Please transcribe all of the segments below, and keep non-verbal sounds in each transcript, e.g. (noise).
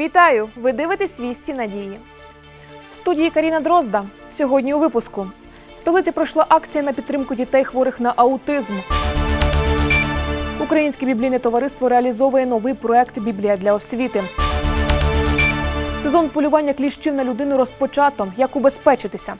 Вітаю! Ви дивитесь вісті надії. В студії Каріна Дрозда. Сьогодні у випуску. В столиці пройшла акція на підтримку дітей хворих на аутизм. Українське біблійне товариство реалізовує новий проект Біблія для освіти. Сезон полювання кліщів на людину розпочато. Як убезпечитися?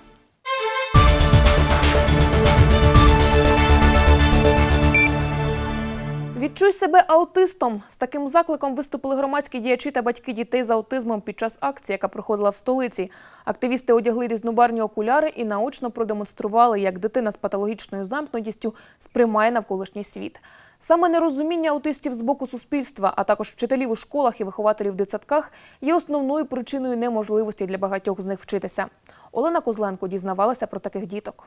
Відчуй себе аутистом. З таким закликом виступили громадські діячі та батьки дітей з аутизмом під час акції, яка проходила в столиці. Активісти одягли різнобарні окуляри і наочно продемонстрували, як дитина з патологічною замкнутістю сприймає навколишній світ. Саме нерозуміння аутистів з боку суспільства, а також вчителів у школах і вихователів в дитсадках, є основною причиною неможливості для багатьох з них вчитися. Олена Козленко дізнавалася про таких діток.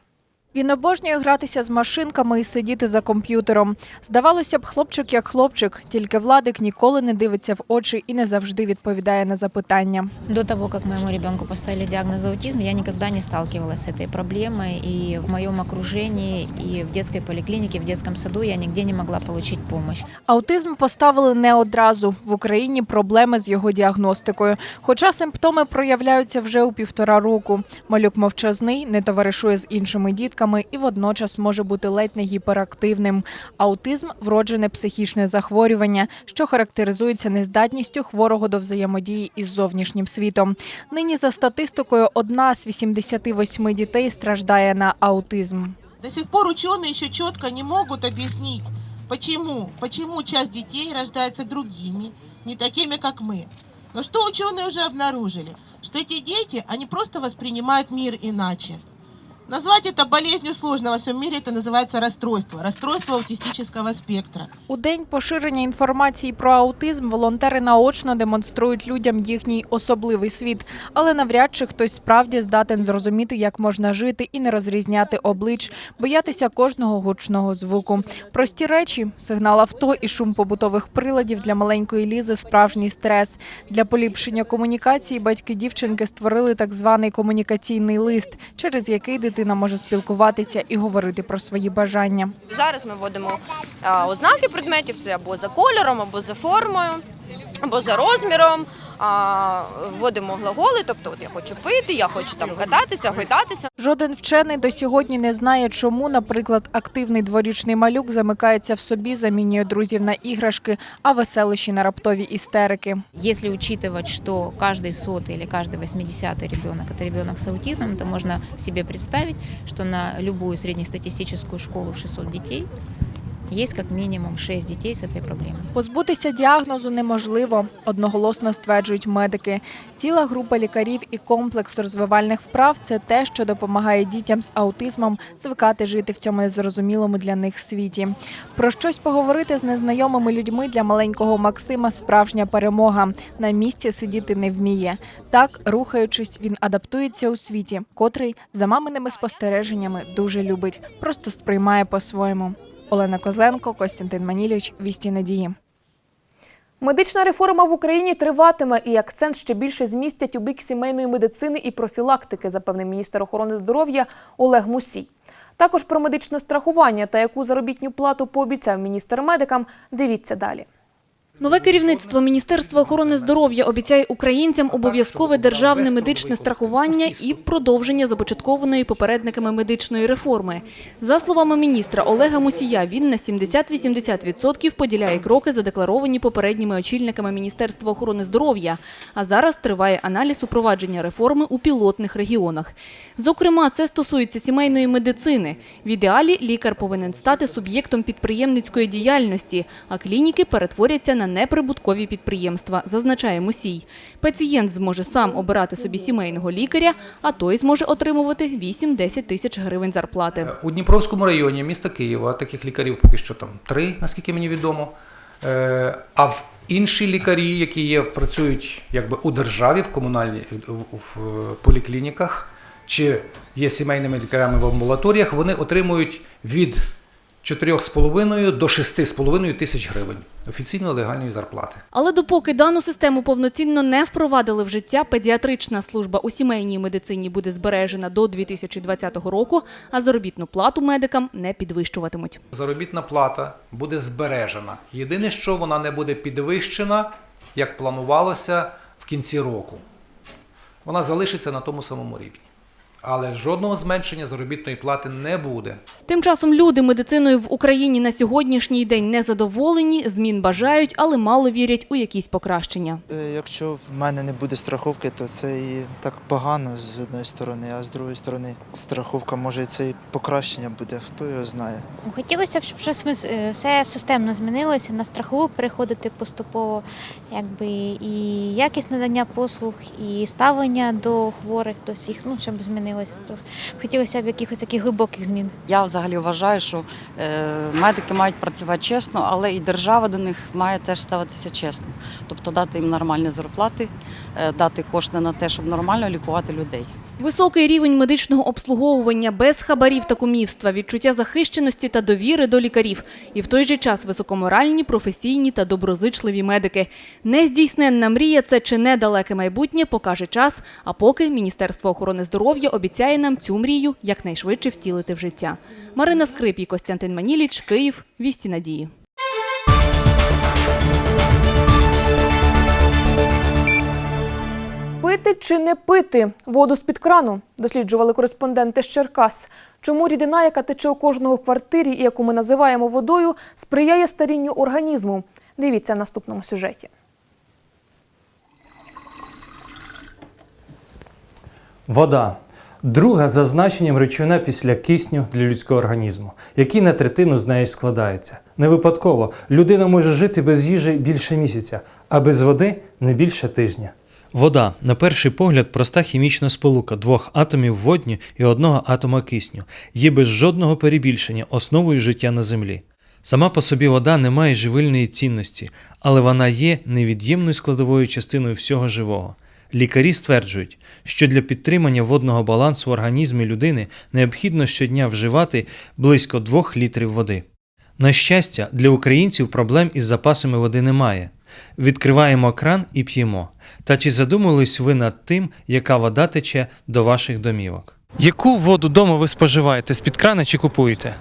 Він обожнює гратися з машинками і сидіти за комп'ютером. Здавалося б, хлопчик як хлопчик, тільки Владик ніколи не дивиться в очі і не завжди відповідає на запитання. До того, как моему ребенку поставили диагноз аутизм, я никогда не сталкивалась с этой проблемой. И в моем окружении, и в детской поликлинике, в детском саду я нигде не могла получить помощь. Аутизм поставили не одразу. В Україні проблеми з його діагностикою. Хоча симптоми проявляються вже у півтора року. Малюк мовчазний, не товаришує з іншими дітками і водночас може бути ледь не гіперактивним. Аутизм вроджене психічне захворювання, що характеризується нездатністю хворого до взаємодії із зовнішнім світом. Нині за статистикою одна з 88 дітей страждає на аутизм. До сих пор ученые еще четко не могут объяснить, почему, почему часть детей рождается другими, не такими, как мы. Но что ученые уже обнаружили? Что эти дети, они просто воспринимают мир иначе. Назвать это болезнью сложно во всем мире, это называется расстройство, расстройство аутистического спектра. У день поширення інформації про аутизм волонтери наочно демонструють людям їхній особливий світ, але навряд чи хтось справді здатен зрозуміти, як можна жити і не розрізняти облич, боятися кожного гучного звуку. Прості речі, сигнал авто і шум побутових приладів для маленької лізи справжній стрес. Для поліпшення комунікації батьки дівчинки створили так званий комунікаційний лист, через який дитина може спілкуватися і говорити про свої бажання. Зараз ми вводимо ознаки предметів, це або за кольором, або за формою, або за розміром А, вводимо глаголи, тобто от я хочу пити, я хочу там кататися, гойдатися. Жоден вчений до сьогодні не знає, чому, наприклад, активний дворічний малюк замикається в собі, замінює друзів на іграшки, а веселищі на раптові істерики. Если учитывать, что каждый сотый или каждый восьмидесятый ребенок – это ребенок с аутизмом, то можно себе представить, что на любую среднестатистическую школу в 600 детей есть как минимум 6 детей с этой проблемой. Позбутися діагнозу неможливо, одноголосно стверджують медики. Ціла група лікарів і комплекс розвивальних вправ це те, що допомагає дітям з аутизмом звикати жити в цьому незрозумілому для них світі. Про щось поговорити з незнайомими людьми для маленького Максима справжня перемога. На місці сидіти не вміє. Так, рухаючись, він адаптується у світі, котрий за маминими спостереженнями дуже любить, просто сприймає по-своєму. Олена Козленко, Костянтин Маніліч, Вісті Надії. Медична реформа в Україні триватиме, і акцент ще більше змістять у бік сімейної медицини і профілактики, запевнив міністр охорони здоров'я Олег Мусій. Також про медичне страхування та яку заробітню плату пообіцяв міністр медикам. Дивіться далі. Нове керівництво Міністерства охорони здоров'я обіцяє українцям обов'язкове державне медичне страхування і продовження започаткованої попередниками медичної реформи. За словами міністра Олега Мусія, він на 70-80% поділяє кроки, задекларовані попередніми очільниками Міністерства охорони здоров'я. А зараз триває аналіз упровадження реформи у пілотних регіонах. Зокрема, це стосується сімейної медицини. В ідеалі лікар повинен стати суб'єктом підприємницької діяльності, а клініки перетворяться на неприбуткові підприємства, зазначає Мусій. Пацієнт зможе сам обирати собі сімейного лікаря, а той зможе отримувати 8-10 тисяч гривень зарплати. У Дніпровському районі міста Києва таких лікарів поки що там три, наскільки мені відомо. Е, А в інші лікарі, які є, працюють якби у державі, в комунальній в поліклініках, чи є сімейними лікарями в амбулаторіях, вони отримують від 4,5 до 6,5 тисяч гривень офіційно легальної зарплати. Але допоки дану систему повноцінно не впровадили в життя, педіатрична служба у сімейній медицині буде збережена до 2020 року, а заробітну плату медикам не підвищуватимуть. Заробітна плата буде збережена. Єдине, що вона не буде підвищена, як планувалося в кінці року, вона залишиться на тому самому рівні. Але жодного зменшення заробітної плати не буде. Тим часом люди медициною в Україні на сьогоднішній день незадоволені, змін бажають, але мало вірять у якісь покращення. Е, Якщо в мене не буде страховки, то це і так погано з одної сторони, а з другої сторони страховка може це і покращення буде, хто його знає. Хотілося б, щоб щось е, все системно змінилося, на страхову переходити поступово, якби і якість надання послуг, і ставлення до хворих, до всіх, ну щоб змінилося. Просто хотілося б якихось таких глибоких змін. Я взагалі вважаю, що е, медики мають працювати чесно, але і держава до них має теж ставитися чесно. Тобто дати їм нормальні зарплати, е, дати кошти на те, щоб нормально лікувати людей. Високий рівень медичного обслуговування без хабарів та кумівства, відчуття захищеності та довіри до лікарів, і в той же час високоморальні, професійні та доброзичливі медики. Нездійсненна мрія це чи не далеке майбутнє, покаже час. А поки Міністерство охорони здоров'я обіцяє нам цю мрію якнайшвидше втілити в життя. Марина Скрипій, Костянтин Маніліч, Київ, Вісті Надії. Пити чи не пити воду з-під крану, досліджували кореспонденти з Черкас. Чому рідина, яка тече у кожного в квартирі і яку ми називаємо водою, сприяє старінню організму? Дивіться в наступному сюжеті. Вода. Друга за значенням речовина після кисню для людського організму, який на третину з неї складається. Не випадково людина може жити без їжі більше місяця, а без води не більше тижня. Вода, на перший погляд, проста хімічна сполука двох атомів водню і одного атома кисню, є без жодного перебільшення основою життя на землі. Сама по собі вода не має живильної цінності, але вона є невід'ємною складовою частиною всього живого. Лікарі стверджують, що для підтримання водного балансу в організмі людини необхідно щодня вживати близько 2 літрів води. На щастя, для українців проблем із запасами води немає. Відкриваємо кран і п'ємо. Та чи задумались ви над тим, яка вода тече до ваших домівок? Яку воду вдома ви споживаєте з-під крана чи купуєте?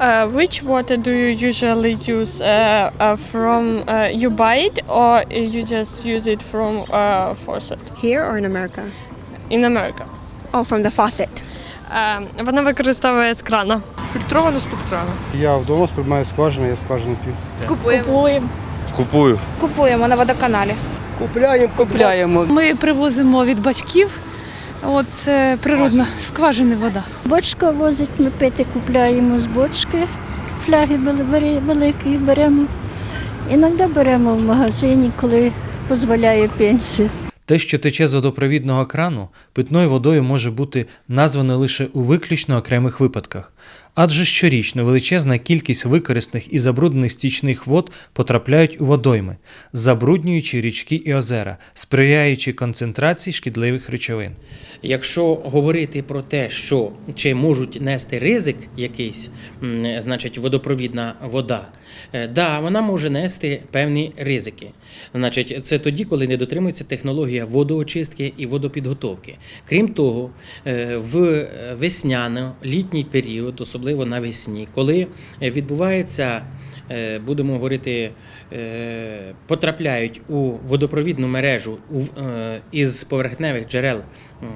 Uh, which water do you usually use? Uh, uh, from uh, you buy it or you just use it from uh, faucet Here or in America? in America? Oh, from the faucet. Uh, вона використовує з крана. Фільтровано з-під крана. Я вдома сприймаю скважину, я скважину п'ю. Купуємо. Купую. Купуємо на водоканалі. Купляємо, купляємо. Ми привозимо від батьків. От це природна скважина вода. Бочка возить, ми пити купляємо з бочки, фляги великі беремо. Іноді беремо в магазині, коли дозволяє пенсія. Те, що тече з водопровідного крану, питною водою може бути названо лише у виключно окремих випадках. Адже щорічно величезна кількість викорисних і забруднених стічних вод потрапляють у водойми, забруднюючи річки і озера, сприяючи концентрації шкідливих речовин. Якщо говорити про те, що чи можуть нести ризик якийсь, значить, водопровідна вода, да, вона може нести певні ризики. Значить, це тоді, коли не дотримується технологія водоочистки і водопідготовки. Крім того, е, в весняно-літній період, особливо навесні, коли е, відбувається е, будемо говорити, е, потрапляють у водопровідну мережу е, із поверхневих джерел е,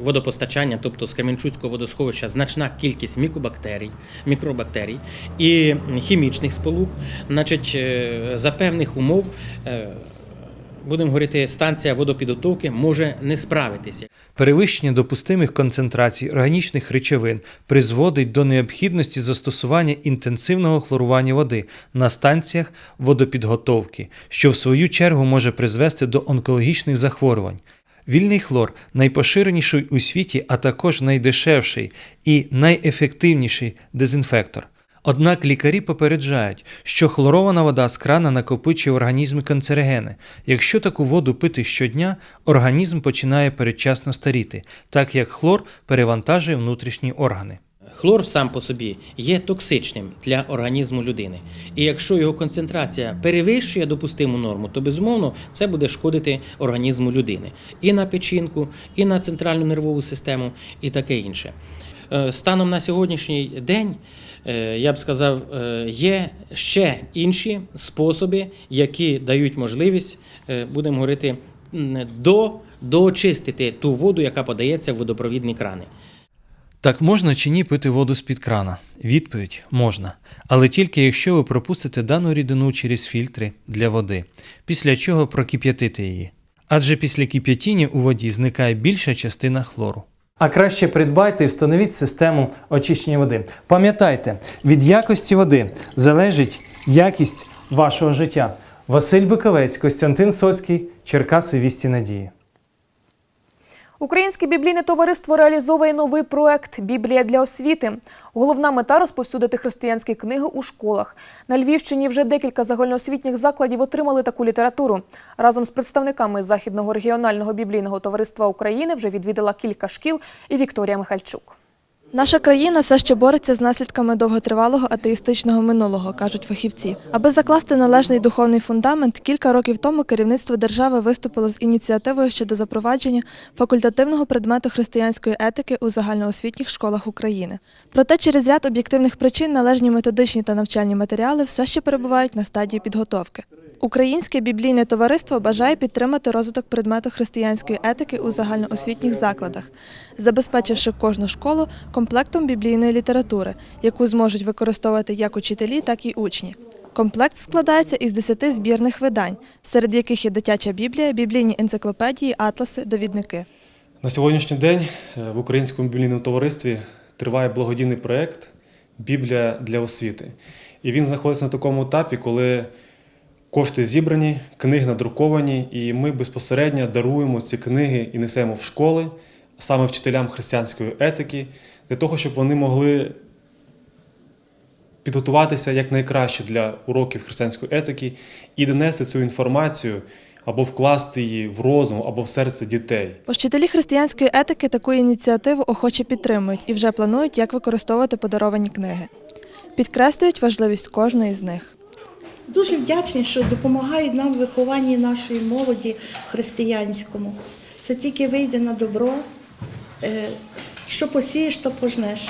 водопостачання, тобто з Кременчуцького водосховища, значна кількість мікобактерій, мікробактерій і хімічних сполук, значить, е, за певних умов. Будемо говорити, станція водопідготовки може не справитися. Перевищення допустимих концентрацій органічних речовин призводить до необхідності застосування інтенсивного хлорування води на станціях водопідготовки, що в свою чергу може призвести до онкологічних захворювань. Вільний хлор найпоширеніший у світі, а також найдешевший і найефективніший дезінфектор. Однак лікарі попереджають, що хлорована вода з крана накопичує в організмі канцерогени. Якщо таку воду пити щодня, організм починає передчасно старіти, так як хлор перевантажує внутрішні органи. Хлор сам по собі є токсичним для організму людини. І якщо його концентрація перевищує допустиму норму, то безумовно це буде шкодити організму людини і на печінку, і на центральну нервову систему, і таке інше. Е, Станом на сьогоднішній день, я б сказав, е, є ще інші способи, які дають можливість, е, будемо говорити, до, доочистити ту воду, яка подається в водопровідні крани. Так можна чи ні пити воду з-під крана? Відповідь можна. Але тільки якщо ви пропустите дану рідину через фільтри для води, після чого прокип'ятите її. Адже після кип'ятіння у воді зникає більша частина хлору. А краще придбайте і встановіть систему очищення води. Пам'ятайте, від якості води залежить якість вашого життя. Василь Биковець, Костянтин Соцький, Черкаси Вісті Надії. Українське біблійне товариство реалізовує новий проект Біблія для освіти. Головна мета розповсюдити християнські книги у школах. На Львівщині вже декілька загальноосвітніх закладів отримали таку літературу. Разом з представниками Західного регіонального біблійного товариства України вже відвідала кілька шкіл і Вікторія Михальчук. Наша країна все ще бореться з наслідками довготривалого атеїстичного минулого, кажуть фахівці. Аби закласти належний духовний фундамент, кілька років тому керівництво держави виступило з ініціативою щодо запровадження факультативного предмету християнської етики у загальноосвітніх школах України. Проте через ряд об'єктивних причин належні методичні та навчальні матеріали все ще перебувають на стадії підготовки. Українське біблійне товариство бажає підтримати розвиток предмету християнської етики у загальноосвітніх закладах, забезпечивши кожну школу комплектом біблійної літератури, яку зможуть використовувати як учителі, так і учні. Комплект складається із 10 збірних видань, серед яких є дитяча біблія, біблійні енциклопедії, атласи, довідники. На сьогоднішній день е, в Українському біблійному товаристві триває благодійний проєкт Біблія для освіти. І він знаходиться на такому етапі, коли кошти зібрані, книги надруковані, і ми безпосередньо даруємо ці книги і несемо в школи, саме вчителям християнської етики, для того, щоб вони могли підготуватися якнайкраще для уроків християнської етики і донести цю інформацію або вкласти її в розум, або в серце дітей. Вчителі християнської етики таку ініціативу охоче підтримують і вже планують, як використовувати подаровані книги. Підкреслюють важливість кожної з них. Дуже вдячні, що допомагають нам в вихованні нашої молоді християнському. Це тільки вийде на добро. Е, Що посієш, то пожнеш.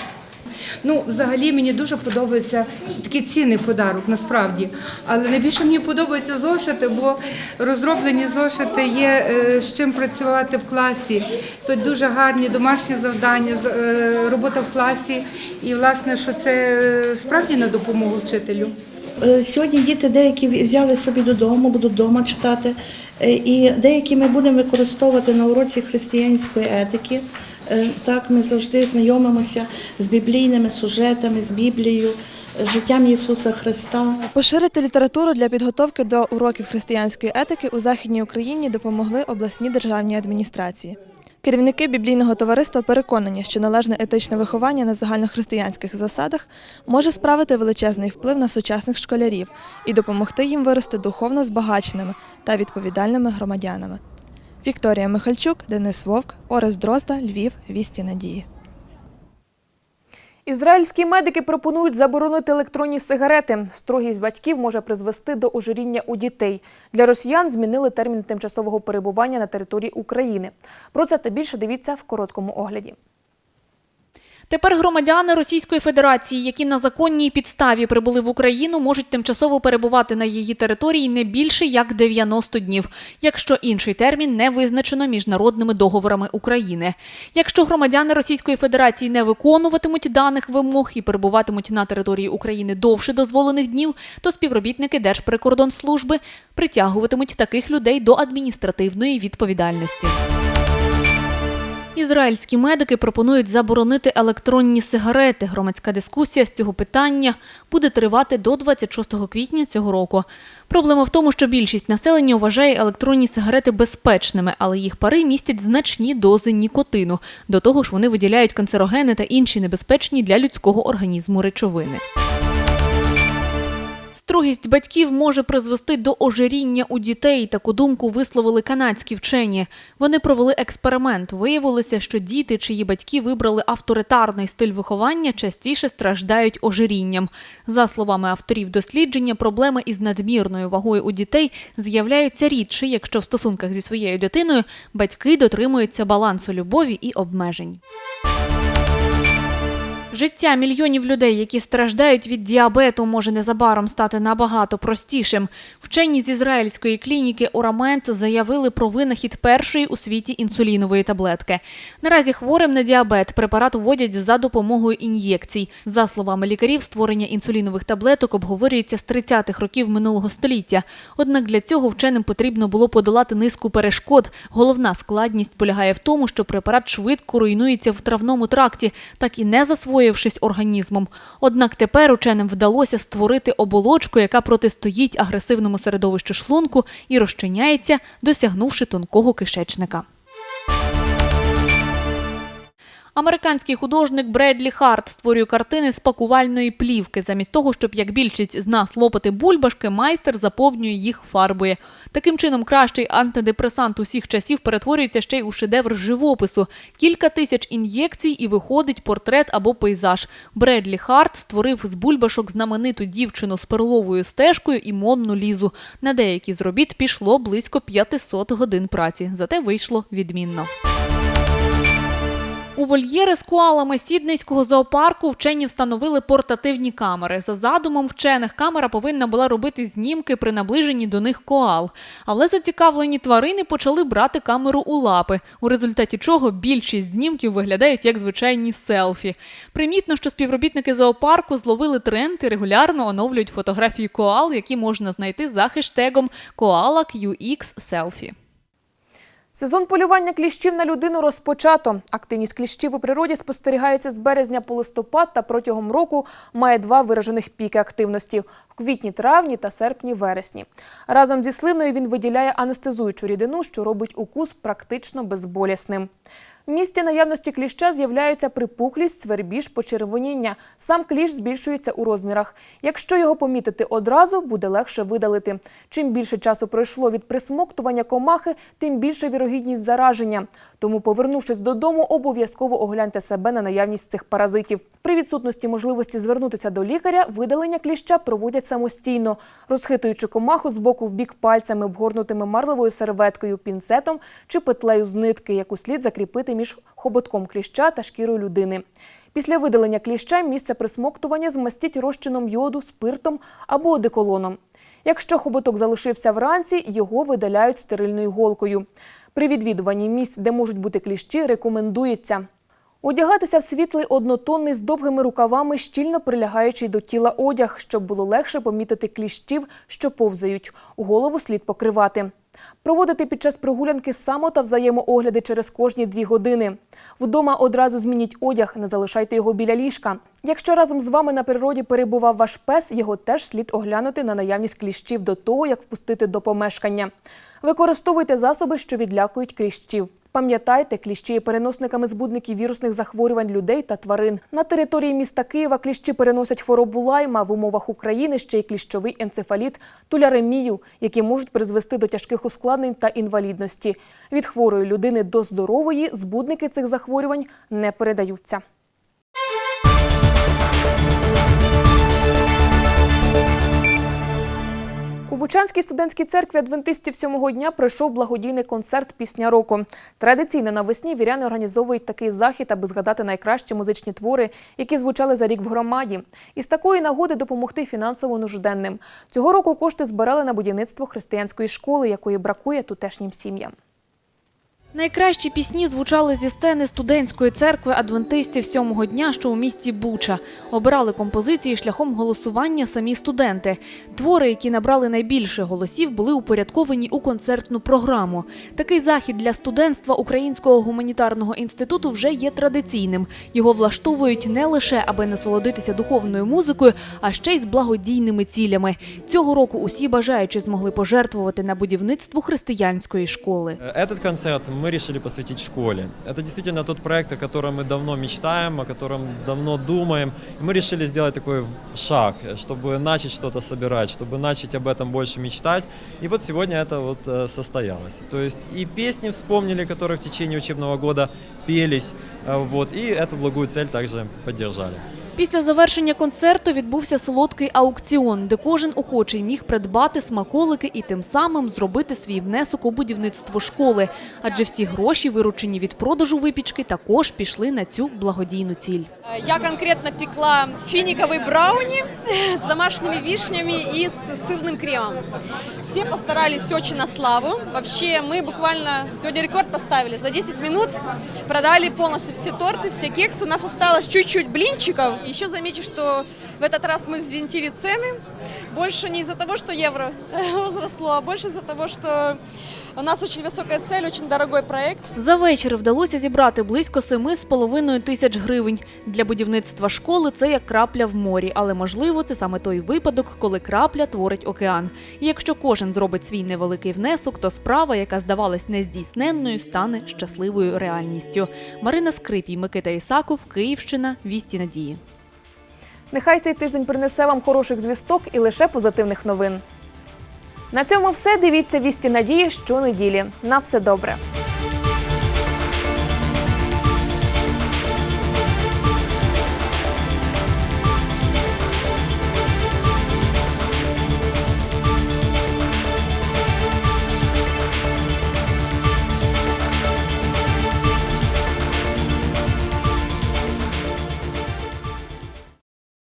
Ну, взагалі мені дуже подобається такий цінний подарок, насправді. Але найбільше мені подобаються зошити, бо розроблені зошити є е, з чим працювати в класі. Тут дуже гарні домашні завдання, е, робота в класі. І, власне, що це справді на допомогу вчителю. Е, Сьогодні діти деякі взяли собі додому, будуть вдома читати. Е, І деякі ми будемо використовувати на уроці християнської етики. Е, Так, ми завжди знайомимося з біблійними сюжетами, з Біблією, життям Ісуса Христа. Поширити літературу для підготовки до уроків християнської етики у Західній Україні допомогли обласні державні адміністрації. Керівники біблійного товариства переконані, що належне етичне виховання на загальнохристиянських засадах може справити величезний вплив на сучасних школярів і допомогти їм вирости духовно збагаченими та відповідальними громадянами. Вікторія Михальчук, Денис Вовк, Орес Дрозда, Львів, Вісті Надії. Ізраїльські медики пропонують заборонити електронні сигарети. Строгість батьків може призвести до ожиріння у дітей. Для росіян змінили термін тимчасового перебування на території України. Про це та більше дивіться в короткому огляді. Тепер громадяни Російської Федерації, які на законній підставі прибули в Україну, можуть тимчасово перебувати на її території не більше як 90 днів, якщо інший термін не визначено міжнародними договорами України. Якщо громадяни Російської Федерації не виконуватимуть даних вимог і перебуватимуть на території України довше дозволених днів, то співробітники Держприкордонслужби притягуватимуть таких людей до адміністративної відповідальності. Ізраїльські медики пропонують заборонити електронні сигарети. Громадська дискусія з цього питання буде тривати до 26 квітня цього року. Проблема в тому, що більшість населення вважає електронні сигарети безпечними, але їх пари містять значні дози нікотину. До того ж, вони виділяють канцерогени та інші небезпечні для людського організму речовини. Строгість батьків може призвести до ожиріння у дітей. Таку думку висловили канадські вчені. Вони провели експеримент. Виявилося, що діти, чиї батьки вибрали авторитарний стиль виховання, частіше страждають ожирінням. За словами авторів дослідження, проблеми із надмірною вагою у дітей з'являються рідше, якщо в стосунках зі своєю дитиною батьки дотримуються балансу любові і обмежень. Життя мільйонів людей, які страждають від діабету, може незабаром стати набагато простішим. Вчені з ізраїльської клініки Орамент заявили про винахід першої у світі інсулінової таблетки. Наразі хворим на діабет препарат вводять за допомогою ін'єкцій. За словами лікарів, створення інсулінових таблеток обговорюється з 30-х років минулого століття. Однак для цього вченим потрібно було подолати низку перешкод. Головна складність полягає в тому, що препарат швидко руйнується в травному тракті, так і не засвоївшись організмом. Однак тепер ученим вдалося створити оболочку, яка протистоїть агресивному середовищу шлунку і розчиняється, досягнувши тонкого кишечника. Американський художник Бредлі Харт створює картини з пакувальної плівки. Замість того, щоб як більшість з нас лопати бульбашки, майстер заповнює їх фарбою. Таким чином, кращий антидепресант усіх часів перетворюється ще й у шедевр живопису. Кілька тисяч ін'єкцій і виходить портрет або пейзаж. Бредлі Харт створив з бульбашок знамениту дівчину з перловою стежкою і монну лізу. На деякі з робіт пішло близько 500 годин праці, зате вийшло відмінно. У вольєри з коалами Сіднейського зоопарку вчені встановили портативні камери. За задумом вчених, камера повинна була робити знімки при наближенні до них коал. Але зацікавлені тварини почали брати камеру у лапи, у результаті чого більшість знімків виглядають як звичайні селфі. Примітно, що співробітники зоопарку зловили тренд і регулярно оновлюють фотографії коал, які можна знайти за хештегом KoalaQX Selfie. Сезон полювання кліщів на людину розпочато. Активність кліщів у природі спостерігається з березня по листопад та протягом року має два виражених піки активності в квітні, травні та серпні, вересні. Разом зі слиною він виділяє анестезуючу рідину, що робить укус практично безболісним. В наявності кліща з'являються припухлість, свербіж, почервоніння. Сам кліщ збільшується у розмірах. Якщо його помітити одразу, буде легше видалити. Чим більше часу пройшло від присмоктування комахи, тим більша вірогідність зараження. Тому, повернувшись додому, обов'язково огляньте себе на наявність цих паразитів. При відсутності можливості звернутися до лікаря, видалення кліща проводять самостійно, розхитуючи комаху з боку в бік пальцями, обгорнутими марливою серветкою, пінцетом чи петлею з нитки, яку слід закріпити між хоботком кліща та шкірою людини. Після видалення кліща місце присмоктування змастіть розчином йоду, спиртом або одеколоном. Якщо хоботок залишився вранці, його видаляють стерильною голкою. При відвідуванні місць, де можуть бути кліщі, рекомендується Одягатися в світлий однотонний з довгими рукавами, щільно прилягаючий до тіла одяг, щоб було легше помітити кліщів, що повзають. Голову слід покривати. Проводити під час прогулянки само та взаємоогляди через кожні дві години. Вдома одразу змініть одяг, не залишайте його біля ліжка. Якщо разом з вами на природі перебував ваш пес, його теж слід оглянути на наявність кліщів до того, як впустити до помешкання. Використовуйте засоби, що відлякують кліщів. Пам'ятайте, кліщі є переносниками збудників вірусних захворювань людей та тварин. На території міста Києва кліщі переносять хворобу лайма в умовах України ще й кліщовий енцефаліт, туляремію, які можуть призвести до тяжких ускладнень та інвалідності. Від хворої людини до здорової збудники цих захворювань не передаються. Бучанській студентській церкві адвентистів сьомого дня пройшов благодійний концерт Пісня року. Традиційно навесні віряни організовують такий захід, аби згадати найкращі музичні твори, які звучали за рік в громаді. І з такої нагоди допомогти фінансово нужденним. Цього року кошти збирали на будівництво християнської школи, якої бракує тутешнім сім'ям. Найкращі пісні звучали зі сцени студентської церкви адвентистів сьомого дня, що у місті Буча. Обирали композиції шляхом голосування самі студенти. Твори, які набрали найбільше голосів, були упорядковані у концертну програму. Такий захід для студентства Українського гуманітарного інституту вже є традиційним. Його влаштовують не лише аби насолодитися духовною музикою, а ще й з благодійними цілями. Цього року усі бажаючі змогли пожертвувати на будівництво християнської школи. Этот концерт мы решили посвятить школе. Это действительно тот проект, о котором мы давно мечтаем, о котором давно думаем. И мы решили сделать такой шаг, чтобы начать что-то собирать, чтобы начать об этом больше мечтать. И вот сегодня это вот э, состоялось. То есть и песни вспомнили, которые в течение учебного года пелись, э, вот, и эту благую цель также поддержали. Після завершення концерту відбувся солодкий аукціон, де кожен охочий міг придбати смаколики і тим самим зробити свій внесок у будівництво школи. Адже всі гроші, виручені від продажу випічки, також пішли на цю благодійну ціль. Я конкретно пекла финиковый брауни с домашними вишнями и с сырным кремом. Все постарались очень на славу. Вообще мы буквально сегодня рекорд поставили. За 10 минут продали полностью все торты, все кексы. У нас осталось чуть-чуть блинчиков. Еще замечу, что в этот раз мы взвинтили цены. Больше не из-за того, что евро (laughs) возросло, а больше из-за того, что у нас очень высокая цель, очень дорогой проект. За вечір вдалося зібрати близько семи з половиною тисяч гривень. Для будівництва школи це як крапля в морі, але можливо це саме той випадок, коли крапля творить океан. І якщо кожен зробить свій невеликий внесок, то справа, яка здавалась нездійсненною, стане щасливою реальністю. Марина Скрипій, Микита Ісаков, Київщина, Вісті Надії. Нехай цей тиждень принесе вам хороших звісток і лише позитивних новин. На цьому все. Дивіться вісті надії щонеділі. На все добре.